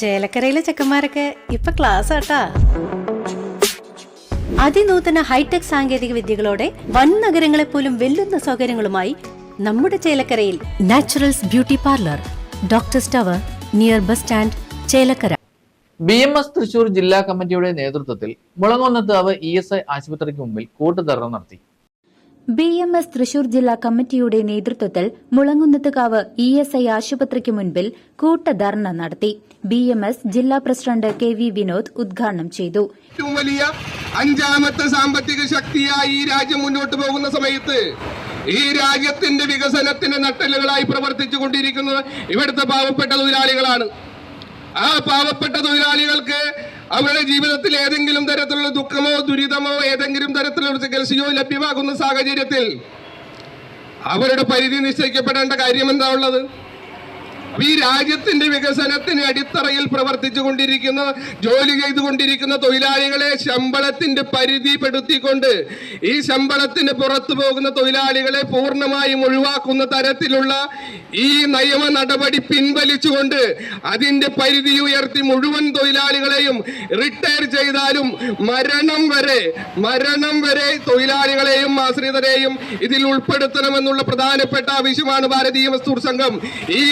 ചേലക്കരയിലെ ചെക്കന്മാരൊക്കെ ഇപ്പൊ ക്ലാസ് ആട്ടാ. അതിനൂതന ഹൈടെക് സാങ്കേതിക വിദ്യകളോടെ വൻ നഗരങ്ങളെ പോലും വെല്ലുന്ന സൗകര്യങ്ങളുമായി നമ്മുടെ ചേലക്കരയിൽ Naturals beauty parlour doctor tower near bus stand Chelakkara. B M S Thrissur ജില്ലാ കമ്മിറ്റിയുടെ നേതൃത്വത്തിൽ മുളങ്ങൊന്നത്താവ് ഇ എസ് ഐ ആശുപത്രിക്ക് മുമ്പിൽ കൂട്ടുധർണ നടത്തി. ബി എം എസ് തൃശൂർ ജില്ലാ കമ്മിറ്റിയുടെ നേതൃത്വത്തിൽ മുളങ്ങുന്നത്തുകാവ് ഇ എസ് ഐ ആശുപത്രിക്ക് മുൻപിൽ കൂട്ടധർണ നടത്തി. ബി എം എസ് ജില്ലാ പ്രസിഡന്റ് കെ വി വിനോദ് ഉദ്ഘാടനം ചെയ്തു. ഏറ്റവും വലിയ അഞ്ചാമത്തെ സാമ്പത്തിക ശക്തിയായി ഈ രാജ്യം മുന്നോട്ട് പോകുന്ന സമയത്ത് ഈ രാജ്യത്തിന്റെ വികസനത്തിന്റെ നട്ടലുകളായി പ്രവർത്തിച്ചു കൊണ്ടിരിക്കുന്നത് ഇവിടുത്തെ പാവപ്പെട്ട തൊഴിലാളികളാണ്. ആ പാവപ്പെട്ട തൊഴിലാളികൾക്ക് അവരുടെ ജീവിതത്തിൽ ഏതെങ്കിലും തരത്തിലുള്ള ദുഃഖമോ ദുരിതമോ ഏതെങ്കിലും തരത്തിലുള്ള ചികിത്സയോ ലഭ്യമാകുന്ന സാഹചര്യത്തിൽ അവരുടെ പരിധി നിശ്ചയിക്കപ്പെടേണ്ട കാര്യം എന്താ ഉള്ളത്? ഈ രാജ്യത്തിന്റെ വികസനത്തിന് അടിത്തറയിൽ പ്രവർത്തിച്ചു കൊണ്ടിരിക്കുന്ന ജോലി ചെയ്തുകൊണ്ടിരിക്കുന്ന തൊഴിലാളികളെ ശമ്പളത്തിന്റെ പരിധിപ്പെടുത്തിക്കൊണ്ട് ഈ ശമ്പളത്തിന് പുറത്തു പോകുന്ന തൊഴിലാളികളെ പൂർണമായും ഒഴിവാക്കുന്ന തരത്തിലുള്ള ഈ നിയമ നടപടി പിൻവലിച്ചുകൊണ്ട് അതിന്റെ പരിധി ഉയർത്തി മുഴുവൻ തൊഴിലാളികളെയും റിട്ടയർ ചെയ്താലും മരണം വരെ മരണം വരെ തൊഴിലാളികളെയും ആശ്രിതരെയും ഇതിൽ ഉൾപ്പെടുത്തണമെന്നുള്ള പ്രധാനപ്പെട്ട ആവശ്യമാണ് ഭാരതീയ മസ്തൂർ സംഘം. ഈ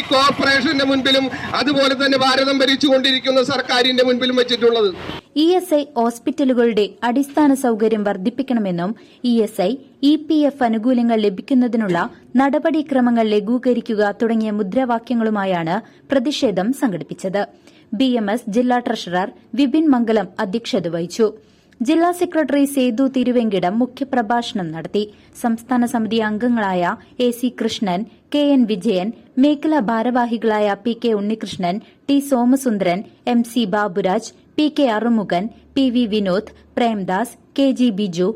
കോർപ്പറേഷന്റെ മുൻപിലും അതുപോലെ തന്നെ ഭാരതം ഭരിച്ചുകൊണ്ടിരിക്കുന്ന സർക്കാരിന്റെ മുൻപിലും വെച്ചിട്ടുള്ളത്. ഇ എസ് ഐ ഹോസ്പിറ്റലുകളുടെ അടിസ്ഥാന സൗകര്യം വർദ്ധിപ്പിക്കണമെന്നും E S I E P F ആനുകൂല്യങ്ങൾ ലഭിക്കുന്നതിനുള്ള നടപടിക്രമങ്ങൾ ലഘൂകരിക്കുക തുടങ്ങിയ മുദ്രാവാക്യങ്ങളുമായാണ് പ്രതിഷേധം സംഘടിപ്പിച്ചത്. ബി ജില്ലാ ട്രഷറർ വിപിൻ മംഗലം അധ്യക്ഷത വഹിച്ചു. ജില്ലാ സെക്രട്ടറി സേതു തിരുവെങ്കിടം മുഖ്യപ്രഭാഷണം നടത്തി. സംസ്ഥാന സമിതി അംഗങ്ങളായ A C Krishnan K N Vijayan മേഖലാ ഭാരവാഹികളായ P K Unnikrishnan T Somasundaran M C Baburaj P K Arumughan P V Vinod Premdas K G Biju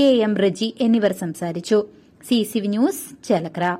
K M Reji എന്നിവർ സംസാരിച്ചു. C C V news Chelakkara.